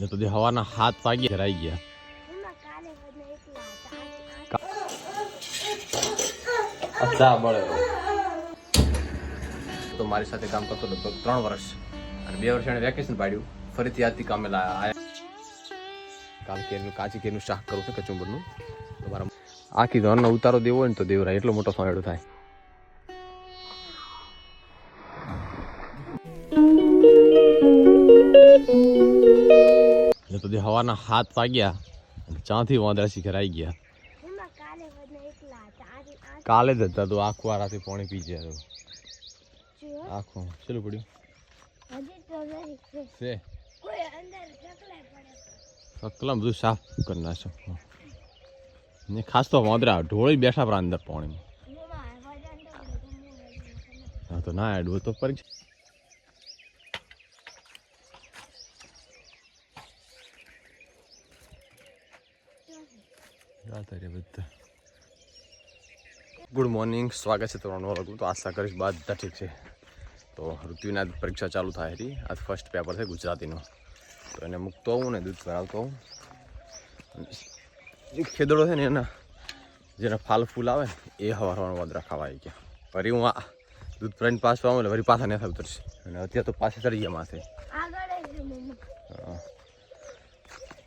ને તો હવાના હાથ વાગી રહી ગયા. અચ્છા બળે. તો મારી સાથે કામ કરતો લગભગ ત્રણ વર્ષ. અને બે વર્ષ એને વેકેશન પાડ્યું. ફરીથી આજથી કામે લા- આયા. કાલ કેરનું, કાચી કેરનું શાક કરું છું કચુંબરનું. તો મારા આખી ધોરણનો ઉતારો દેવો હોય ને તો દેવરાય, એટલો મોટો સોયડો થાય. જે હવાના હાથ વાગ્યા ચાંથી વાંદરા શિખર આવી ગયા કાલે જ હતા તું આખું આરાથી પાણી પી ગયા તું આખું ચેલું પડ્યું? હજી છે. છે. કોઈ અંદર ઢકલાય પડે સકલા બધું સાફ કરી નાખો ને ખાસ તો વાંદરા ઢોળી બેઠા પર અંદર પાણીમાં. હા તો ના મોં તો ના એડવું તો પર ગુડ મોર્નિંગ સ્વાગત છે તમારું નવા તો આશા કરીશ બધા ઠીક છે. તો ઋતુના પરીક્ષા ચાલુ થાય હતી. આજ ફર્સ્ટ પેપર છે ગુજરાતીનું. તો એને મૂકતો આવું ને દૂધ ભરાવતો આવું. જે ખેદડો છે ને એના જેના ફાલ ફૂલ આવે ને એ હવારવાનો વાદરા ખાવા આવી ગયા ફરી હું આ દૂધ ભરાઈને પાસ પાવું એટલે ફરી પાછા નથી ઉતરશે. અને અત્યારે તો પાછી ચડી ગયા માથે.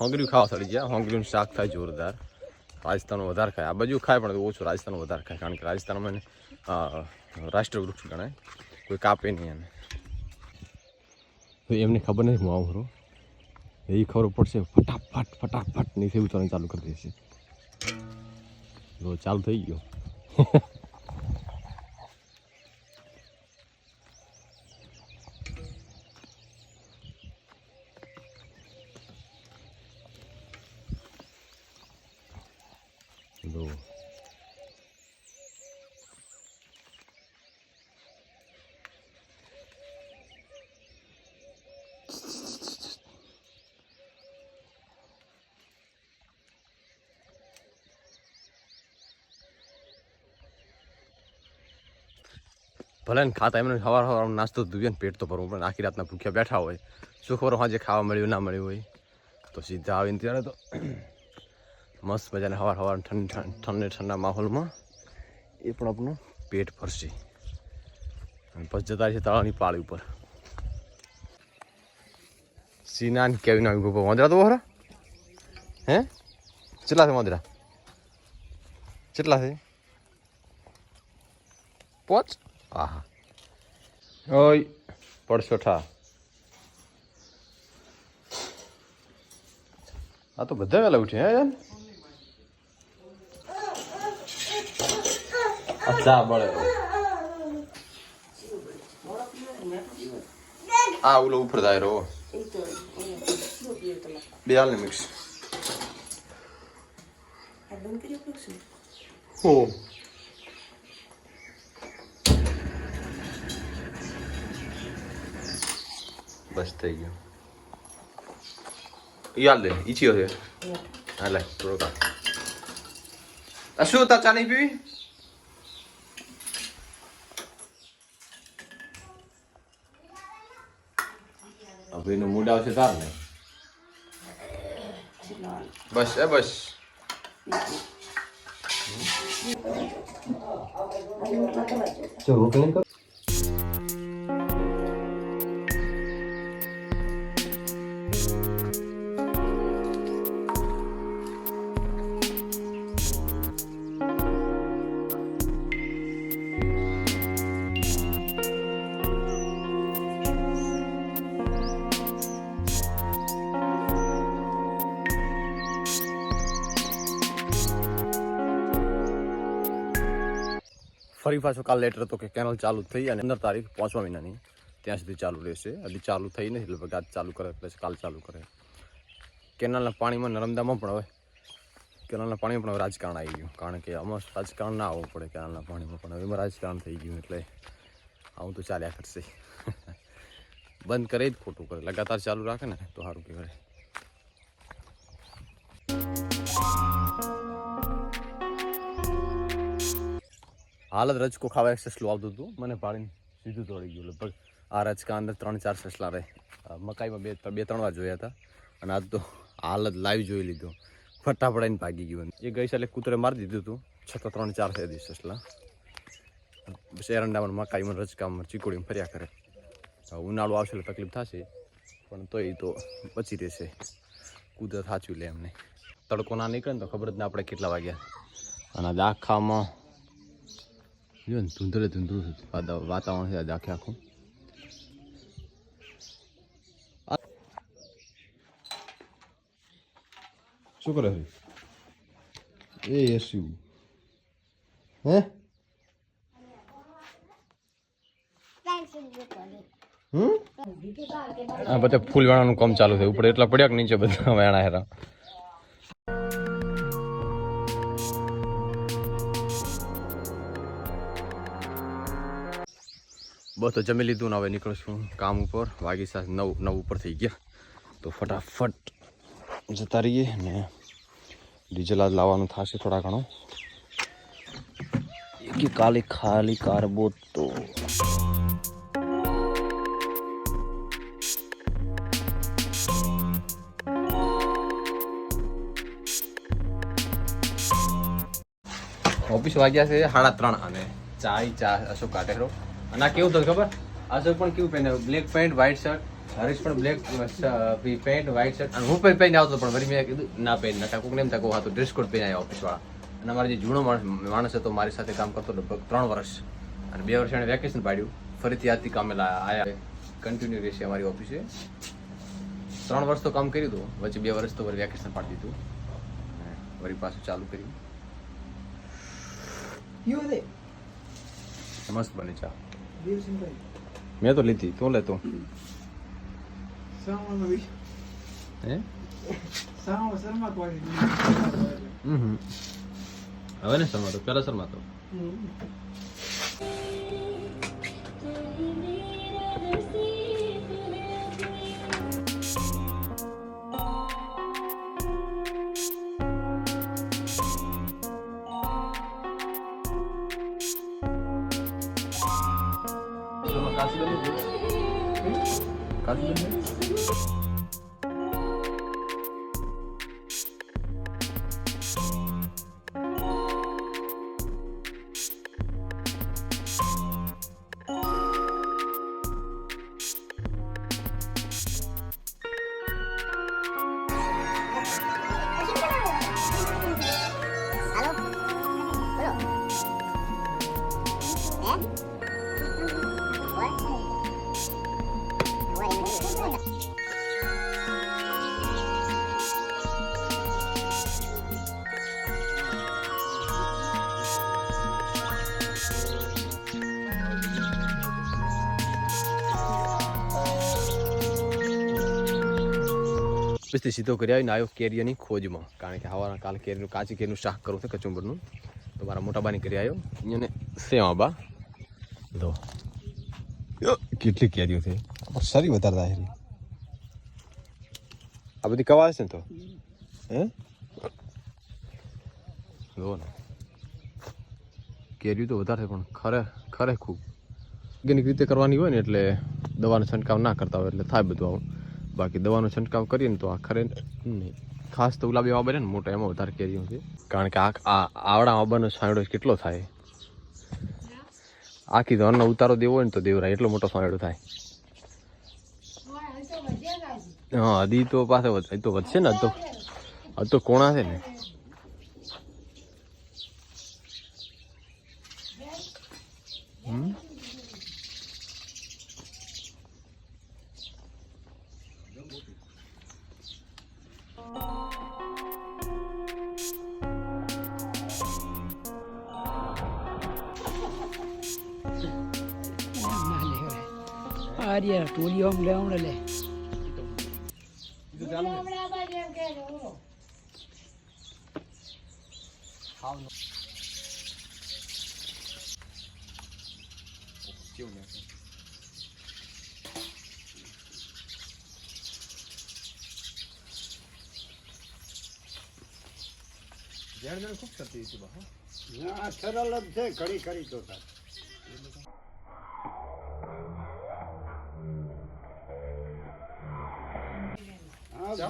હોંગર્યું ખાવા ચડી ગયા. હોંગર્યું શાક થાય જોરદાર. રાજસ્થાનમાં વધારે ખાય. આ બાજુ ખાય પણ ઓછું રાજસ્થાનમાં વધારે ખાય. કારણ કે રાજસ્થાનમાં એને અ, રાષ્ટ્રવૃક્ષ ગણાય. કોઈ કાપે નહીં એને. એમને ખબર નથી હું આવું એ ખબર પડશે ફટાફટ ફટાફટ નીચે ઉતરવાનું ચાલુ કરી દેશે ચાલુ થઈ ગયો જો ભલે ને ખાતા એમને સવાર સવાર નાસ્તો દુબે ને, પેટ તો ભરવું પણ આખી રાતના ભૂખ્યા બેઠા હોય. શું ખબર સાંજે ખાવા મળ્યું, ના મળ્યું હોય. તો સીધા આવીને ત્યારે તો મસ્ત મજાને સવાર સવાર ઠંડા ઠંડે ઠંડા માહોલમાં એ પણ આપણું પેટ ભરશે. અને પછી જતા છે તળાવની પાળી ઉપર. સીનાન કેવી આવી ગોપો વાંદરા તો વહરા હે? કેટલા છે વાંદરા કેટલા છે? પોચ? આહા. ઓય. પડશો ઠા. આ તો બધા વહેલા ઉઠે હે યાર? અચ્છા બળે. આ ઓલો ઉપર થાય રો બે હાલ મિક્સ હો. બસ થઈ ગયું ઈ હાલ દે ઈચ્છ્યો છે હા લે થોડો આ શું તા ચા નહીં પીવી એનું મૂડ આવશે તાર ને બસ એ બસ ફરી પાછો કાલ લેટર હતો કે કેનલ ચાલુ થઈ અને પંદર તારીખ પાંચમા મહિનાની. ત્યાં સુધી ચાલુ રહેશે. હજી ચાલુ થઈ નથી લગભગ આજ ચાલુ કરે, એટલે કાલ ચાલુ કરે. કેનાલના પાણીમાં નર્મદામાં પણ હવે, કેનાલના પાણીમાં પણ હવે રાજકારણ આવી ગયું. કારણ કે આમાં રાજકારણ ના આવવું પડે કેનાલના પાણીમાં, પણ હવે એમાં રાજકારણ થઈ ગયું એટલે આવું તો ચાલ્યા કરશે. બંધ કરે જ ખોટું કરે. લગાતાર ચાલુ રાખે ને, તો સારું કહેવાય. હાલ જ રજકો ખાવા સસલું આવતું હતું. મને પાડીને સીધું દોડી ગયું. લગભગ આ રજકા અંદર ત્રણ ચાર સસલા રહે. મકાઈમાં બે બે ત્રણ વાર જોયા હતા. અને આજ તો હાલત લાઈવ જોઈ લીધો. ફટાફડાઈને ભાગી ગયું. એ ગઈ સાલે કૂતરે મારી દીધું હતું. છતાં ત્રણ ચાર થઈ દીધું સસલા. શેરંડામાં મકાઈમાં રચકામાં ચીકોડીમાં ફર્યા કરે. ઉનાળો આવશે એટલે તકલીફ થશે. પણ તોય તો બચી રહેશે. કુદરત સાચવી લે એમને. તડકો ના નીકળે ને તો ખબર જ ના આપણે કેટલા વાગ્યા. અને આખામાં જો ને ધૂંધળે ધૂંધળું વાતાવરણ છે આજે આખે આખું શું કરે છે એ એસયુ હે હા બધા ફૂલ વેણાનું કામ ચાલુ થયું. ઉપર એટલા પડ્યા કે નીચે બધા વેણા હેરા. બસ જમી લીધું ને હવે નીકળશું કામ ઉપર. વાગી સાત, નવ નવ ઉપર થઈ ગયા. તો ફટાફટ જતા રહીએ ને ડીઝલ આજ લાવવાનું થશે થોડા ઘણું. કે કાલે ખાલી કારબો તો. ઓફિસ વાગ્યા છે સાડા ત્રણ અને ચા ઈ ચા, અશોક કાઢે ખરો અને આ કેવું થયું ખબર? અશોક પણ કેવું પહેને black pant white shirt Harish પણ બ્લેક પેન્ટ વ્હાઈટ શર્ટ અને હું પણ પહેરીને આવતો પણ વરી મેં કીધું ના પહેરી ના કોક એમ થાય હા તો ડ્રેસ કોડ પહેરી આવ્યો ઓફિસ વાળા. અને અમારો જે જૂનો માણસ માણસ હતો મારી સાથે કામ કરતો લગભગ ત્રણ વર્ષ. અને બે વર્ષ એણે વેકેશન પાડ્યું. ફરીથી આજથી કામે આયા. કન્ટિન્યુ રહેશે અમારી ઓફિસે ત્રણ વર્ષ તો કામ કર્યું હતું. વચ્ચે બે વર્ષ તો વળી વેકેશન પાડી દીધું. વરી પાછું ચાલુ કર્યું. મસ્ત બની ચા. મેં તો લીધી. તો લેતો હવે ને શર્મા તો પેલા શર્મા તો কাশি কাশি પછી સીધો કરી આવીને આવ્યો કેરીઓની ખોજમાં કારણ કે હવાના કાલે કેરીનું કાચી કેરીનું શાક કરવું છે કચુંબરનું તો મારા મોટા બાની કરી આવ્યો એને સેવા બા યો, કેટલી કેરીઓ છે સારી વધારે થાય આ બધી કવા છે ને તો હે લો ને કેરીઓ તો વધારે પણ ખરે ખરે ખૂબ ઓર્ગેનિક રીતે કરવાની હોય ને એટલે દવાનો છંટકાવ ના કરતા હોય એટલે થાય બધું આવું બાકી દવાનો છંટકાવ કરીએ ને તો આ ખરે નહીં. ખાસ તો ગુલાબી આવા બને ને મોટા એમાં વધારે કેરીઓ છે. કારણ કે આ આવડા આંબાનો સાંયડો કેટલો થાય? આખી તો ઉતારો દેવો હોય ને તો દેવરાય એટલો મોટો સાંયડો થાય. હા હજી તો પાસે તો વધશે ને હજી તો હજી તો કોણા છે ને. આર્યા ટોલી આમ લે. હમણાં લે. ના. સરળ જ છે ઘડી ખરી તો થાય.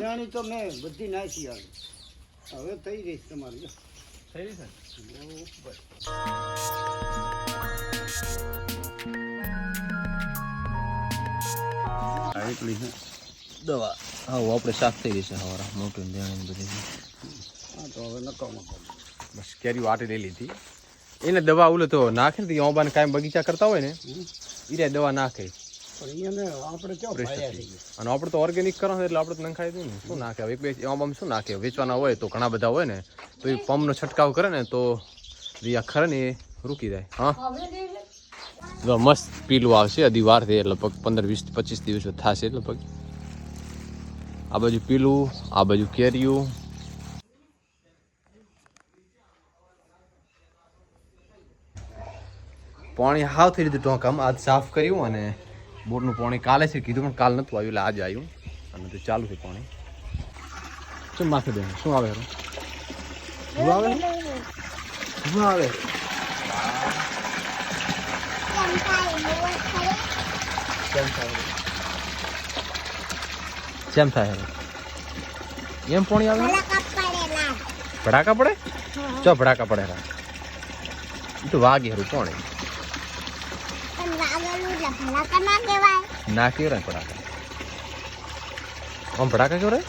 વેણી તો મેં બધી નાખી આવી હવે થઈ ગઈ તમારી થઈ રહી છે? દવા. હા આપણે સાફ થઈ ગઈ છે હવારા. મોટું ધ્યાન બધી. હા તો હવે નકામો બસ કેરી વાટી લઈ લીધી. એને દવા ઓલે તો નાખે ને ઓબાને બગીચા કરતા હોય ને ઈરે દવા નાખે. થઈ અને આપણે તો ઓર્ગેનિક કરો એટલે આપણે તો નખાઈ ને. શું નાખે? એક બે આમાં શું નાખે? વેચવાના હોય તો ઘણા બધા હોય ને. તો એ પંપનો છંટકાવ કરે ને તો જે ખરે ને એ રૂકી જાય. હા? જો મસ્ત પીલું આવશે. હજી વાર છે લગભગ પંદર વીસ પચીસ દિવસ થશે લગભગ. આ બાજુ પીલું આ બાજુ કેરીયું. પાણી હાવ થઈ લીધું ટોંકામાં આજ સાફ કર્યું અને બોરનું પાણી કાલે છે કીધું પણ કાલ નહોતું આવ્યું એટલે આજે આવ્યું. અને તે ચાલુ છે પાણી. શું માથે બેન શું આવે હારું? શું આવે? શું આવે? કેમ થાય હારું? એમ પાણી આવે? ભડાકા પડે? ચો ભડાકા પડે. તો વાગે હરું પણ વાગેલું એટલે ભલા કા ના કહેવાય ના કેવાય ભડાકા આમ ભડાકા કેવરાય